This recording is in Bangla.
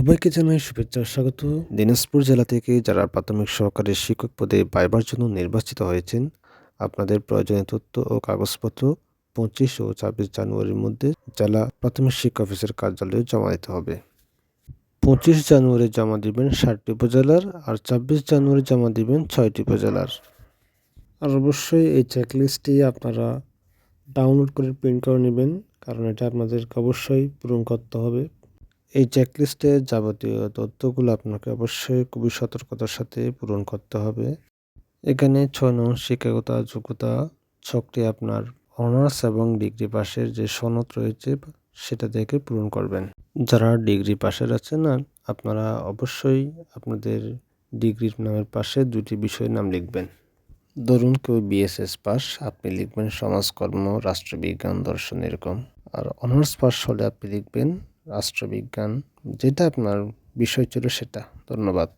সবাইকে জানাই শুভেচ্ছা স্বাগত। দিনাজপুর জেলা থেকে যারা প্রাথমিক সহকারী শিক্ষক পদে পাইবার জন্য নির্বাচিত হয়েছেন, আপনাদের প্রয়োজনীয় তথ্য ও কাগজপত্র পঁচিশ ও ছাব্বিশ জানুয়ারির মধ্যে জেলা প্রাথমিক শিক্ষা অফিসের কার্যালয়ে জমা দিতে হবে। পঁচিশ জানুয়ারি জমা দিবেন ষাটটি উপজেলার আর ছাব্বিশ জানুয়ারি জমা দিবেন ছয়টি উপজেলার। আর অবশ্যই এই চেকলিস্টটি আপনারা ডাউনলোড করে প্রিন্ট করে নেবেন, কারণ এটা আপনাদেরকে অবশ্যই পূরণ করতে হবে। এই চেকলিস্টে যাবতীয় তথ্যগুলো আপনাকে অবশ্যই খুবই সতর্কতার সাথে পূরণ করতে হবে। এখানে ছয় নং শিক্ষকতা যোগ্যতা, ছকটি আপনার অনার্স এবং ডিগ্রি পাশের যে সনদ রয়েছে, সেটা দেখে পূরণ করবেন। যারা ডিগ্রি পাশের আছেন না আপনারা অবশ্যই আপনাদের ডিগ্রির নামের পাশে দুটি বিষয়ের নাম লিখবেন। ধরুন কেউ বিএসএস পাস, আপনি লিখবেন সমাজকর্ম রাষ্ট্রবিজ্ঞান, দর্শন এরকম। আর অনার্স পাস হলে আপনি লিখবেন রাষ্ট্রবিজ্ঞান যেটা আপনার বিষয় ছিল সেটা। ধন্যবাদ।